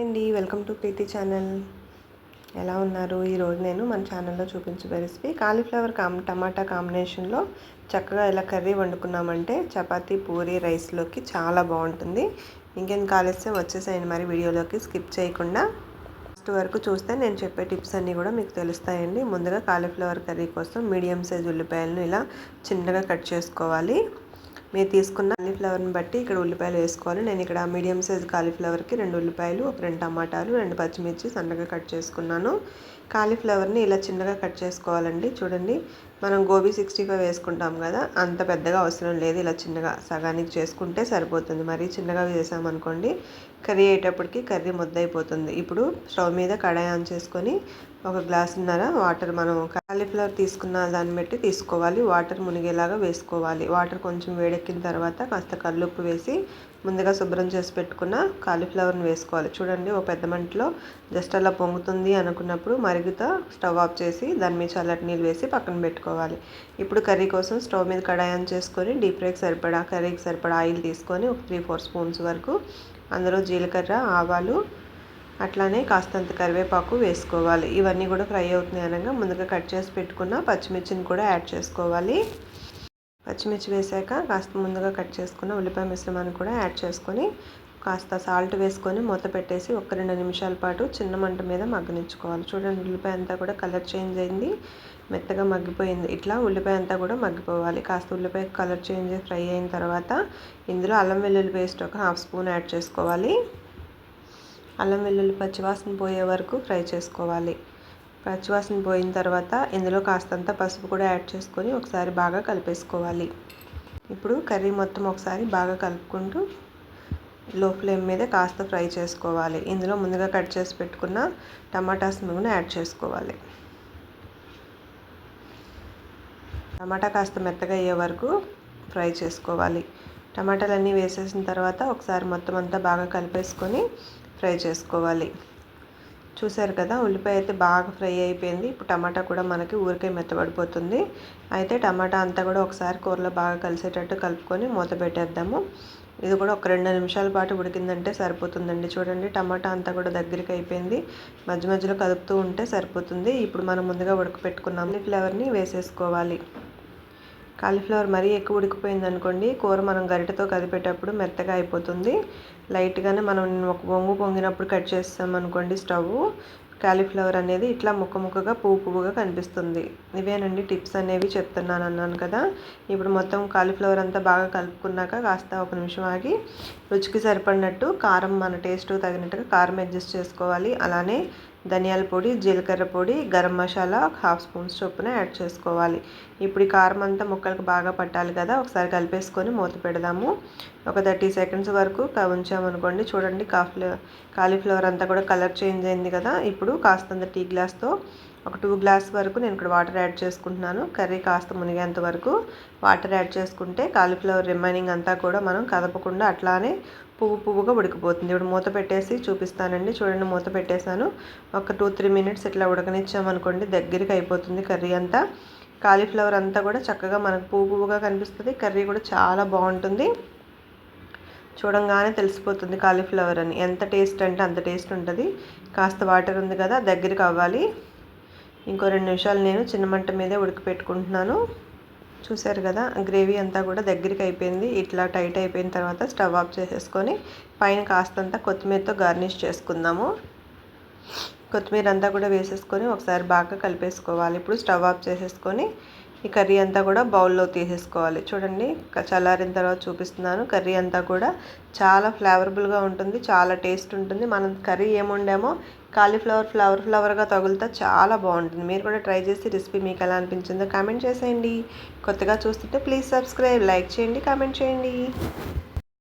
అండి welcome to Preethi channel. ఎలా ఉన్నారు? ఈరోజు నేను మన ఛానల్లో చూపించే రెసిపీ కాలీఫ్లవర్ కామ్ టమాటా కాంబినేషన్లో చక్కగా ఎలా కర్రీ వండుకున్నామంటే చపాతీ పూరి రైస్లోకి చాలా బాగుంటుంది. ఇంకేం కాలుస్తే వచ్చేసాయండి మరి వీడియోలోకి స్కిప్ చేయకుండా. ఫస్ట్ వరకు చూస్తే నేను చెప్పే టిప్స్ అన్నీ కూడా మీకు తెలుస్తాయండి. ముందుగా కాలీఫ్లవర్ కర్రీ కోసం మీడియం సైజ్ ఉల్లిపాయలను ఇలా చిన్నగా కట్ చేసుకోవాలి. మీరు తీసుకున్న కాలీఫ్లవర్ని బట్టి ఇక్కడ ఉల్లిపాయలు వేసుకోవాలి. నేను ఇక్కడ మీడియం సైజ్ కాలీఫ్లవర్కి రెండు ఉల్లిపాయలు ఒక రెండు టమాటాలు రెండు పచ్చిమిర్చి సన్నగా కట్ చేసుకున్నాను. కాలీఫ్లవర్ని ఇలా చిన్నగా కట్ చేసుకోవాలండి. చూడండి మనం గోబీ సిక్స్టీ ఫైవ్ వేసుకుంటాం కదా అంత పెద్దగా అవసరం లేదు. ఇలా చిన్నగా సగానికి చేసుకుంటే సరిపోతుంది. మరీ చిన్నగా వేసామనుకోండి కర్రీ అయ్యేటప్పటికి కర్రీ ముద్దయిపోతుంది. ఇప్పుడు స్టవ్ మీద కడాయి ఆన్ చేసుకొని ఒక గ్లాసున్నర వాటర్ మనం కాలీఫ్లవర్ తీసుకున్న దాన్ని బట్టి తీసుకోవాలి. వాటర్ మునిగేలాగా వేసుకోవాలి. వాటర్ కొంచెం వేడెక్కిన తర్వాత కాస్త కల్లుప్పు వేసి ముందుగా శుభ్రం చేసి పెట్టుకున్న కాలీఫ్లవర్ని వేసుకోవాలి. చూడండి ఒక పెద్ద మంటలో జస్ట్ అలా పొంగుతుంది అనుకున్నప్పుడు మరుగుతా స్టవ్ ఆఫ్ చేసి దాని మీద చల్లటి నీళ్ళు వేసి పక్కన పెట్టుకోవాలి. ఇప్పుడు కర్రీ కోసం స్టవ్ మీద కడాయి చేసుకొని డీప్ ఫ్రైకి సరిపడా కర్రీకి సరిపడా ఆయిల్ తీసుకొని ఒక త్రీ ఫోర్ స్పూన్స్ వరకు అందులో జీలకర్ర ఆవాలు అట్లానే కాస్తంత కరివేపాకు వేసుకోవాలి. ఇవన్నీ కూడా ఫ్రై అవుతున్నాయి అనగా ముందుగా కట్ చేసి పెట్టుకున్న పచ్చిమిర్చిని కూడా యాడ్ చేసుకోవాలి. పచ్చిమిర్చి వేసాక కాస్త ముందుగా కట్ చేసుకున్న ఉల్లిపాయ మిశ్రమాన్ని కూడా యాడ్ చేసుకొని కాస్త సాల్ట్ వేసుకొని మూత పెట్టేసి ఒక రెండు నిమిషాల పాటు చిన్న మంట మీద మగ్గనించుకోవాలి చూడండి ఉల్లిపాయ అంతా కూడా కలర్ చేంజ్ అయింది. మెత్తగా మగ్గిపోయింది. ఇట్లా ఉల్లిపాయ అంతా కూడా మగ్గిపోవాలి. కాస్త ఉల్లిపాయ కలర్ చేంజ్ ఫ్రై అయిన తర్వాత ఇందులో అల్లం వెల్లుల్లి పేస్ట్ ఒక హాఫ్ స్పూన్ యాడ్ చేసుకోవాలి. అల్లం వెల్లుల్లి పచ్చివాసన పోయే వరకు ఫ్రై చేసుకోవాలి. పచ్చివాసన పోయిన తర్వాత ఇందులో కాస్తంత పసుపు కూడా యాడ్ చేసుకొని ఒకసారి బాగా కలిపేసుకోవాలి. ఇప్పుడు కర్రీ మొత్తం ఒకసారి బాగా కలుపుకుంటూ లో ఫ్లేమ్ మీద కాస్త ఫ్రై చేసుకోవాలి. ఇందులో ముందుగా కట్ చేసి పెట్టుకున్న టమాటాస్ కూడా యాడ్ చేసుకోవాలి. టమాటా కాస్త మెత్తగా అయ్యే వరకు ఫ్రై చేసుకోవాలి. టమాటాలన్నీ వేసేసిన తర్వాత ఒకసారి మొత్తం అంతా బాగా కలిపేసుకొని ఫ్రై చేసుకోవాలి. చూసారు కదా ఉల్లిపాయ అయితే బాగా ఫ్రై అయిపోయింది. ఇప్పుడు టమాటా కూడా మనకి ఊరికే మెత్తబడిపోతుంది. అయితే టమాటా అంతా కూడా ఒకసారి కూరలో బాగా కలిసేటట్టు కలుపుకొని మూత పెట్టేద్దాము. ఇది కూడా ఒక రెండు నిమిషాల పాటు ఉడికిందంటే సరిపోతుందండి. చూడండి టమాటా అంతా కూడా దగ్గరికి అయిపోయింది. మధ్య మధ్యలో కలుపుతూ ఉంటే సరిపోతుంది. ఇప్పుడు మనం ముందుగా ఉడకపెట్టుకున్నాం ఫ్లేవర్ని వేసేసుకోవాలి. కాలీఫ్లవర్ మరీ ఎక్కువ ఉడికిపోయింది అనుకోండి కూర మనం గరిటతో కదిపేటప్పుడు మెత్తగా అయిపోతుంది. లైట్గానే మనం ఒక బొంగు పొంగినప్పుడు కట్ చేస్తాం అనుకోండి స్టవ్. కాలీఫ్లవర్ అనేది ఇట్లా ముక్క ముక్కగా పువ్వు పువ్వుగా కనిపిస్తుంది. ఇవేనండి టిప్స్ అనేవి చెప్తున్నాను అన్నాను కదా. ఇప్పుడు మొత్తం కాలీఫ్లవర్ అంతా బాగా కలుపుకున్నాక కాస్త ఒక నిమిషం ఆగి రుచికి సరిపడినట్టు కారం మన టేస్ట్ తగినట్టుగా కారం అడ్జస్ట్ చేసుకోవాలి. అలానే ధనియాల పొడి జీలకర్ర పొడి గరం మసాలా హాఫ్ స్పూన్స్ చొప్పున యాడ్ చేసుకోవాలి. ఇప్పుడు ఈ కారం అంతా ముక్కలకు బాగా పట్టాలి కదా ఒకసారి కలిపేసుకొని మూత పెడదాము. ఒక థర్టీ సెకండ్స్ వరకు ఉంచామనుకోండి చూడండి కాఫ్లీ కాలీఫ్లవర్ అంతా కూడా కలర్ చేంజ్ అయింది కదా. ఇప్పుడు కాస్తంత టీ గ్లాస్తో ఒక టూ గ్లాస్ వరకు నేను ఇక్కడ వాటర్ యాడ్ చేసుకుంటున్నాను. కర్రీ కాస్త మునిగేంత వరకు వాటర్ యాడ్ చేసుకుంటే కాలీఫ్లవర్ రిమైనింగ్ అంతా కూడా మనం కదపకుండా అట్లానే పువ్వు పువ్వుగా ఉడికిపోతుంది. ఇప్పుడు మూత పెట్టేసి చూపిస్తానండి. చూడండి మూత పెట్టేశాను. ఒక టూ త్రీ మినిట్స్ ఇట్లా ఉడకనిచ్చామనుకోండి దగ్గరికి అయిపోతుంది కర్రీ అంతా. కాలీఫ్లవర్ అంతా కూడా చక్కగా మనకు పువ్వు పువ్వుగా కనిపిస్తుంది. కర్రీ కూడా చాలా బాగుంటుంది. చూడంగానే తెలిసిపోతుంది కాలీఫ్లవర్ అని. ఎంత టేస్ట్ అంటే అంత టేస్ట్ ఉంటుంది. కాస్త వాటర్ ఉంది కదా దగ్గరికి అవ్వాలి. ఇంకో రెండు నిమిషాలు నేను చిన్న మంట మీదే ఉడకపెట్టుకుంటున్నాను. చూసారు కదా గ్రేవీ అంతా కూడా దగ్గరికి అయిపోయింది. ఇట్లా టైట్ అయిపోయిన తర్వాత స్టవ్ ఆఫ్ చేసేసుకొని పైన కాస్తంత కొత్తిమీరతో గార్నిష్ చేసుకుందాము. కొత్తిమీర అంతా కూడా వేసేసుకొని ఒకసారి బాగా కలిపేసుకోవాలి. ఇప్పుడు స్టవ్ ఆఫ్ చేసేసుకొని ఈ కర్రీ అంతా కూడా బౌల్లో తీసేసుకోవాలి. చూడండి చల్లారిన తర్వాత చూపిస్తున్నాను. కర్రీ అంతా కూడా చాలా ఫ్లేవరబుల్గా ఉంటుంది చాలా టేస్ట్ ఉంటుంది. మనం కర్రీ ఏముండేమో కాలీఫ్లవర్ ఫ్లవర్ ఫ్లవర్గా తగులుతా చాలా బాగుంటుంది. మీరు కూడా ట్రై చేసి రెసిపీ మీకు ఎలా అనిపించిందో కామెంట్ చేసేయండి. కొత్తగా చూస్తుంటే ప్లీజ్ సబ్స్క్రైబ్ లైక్ చేయండి కామెంట్ చేయండి.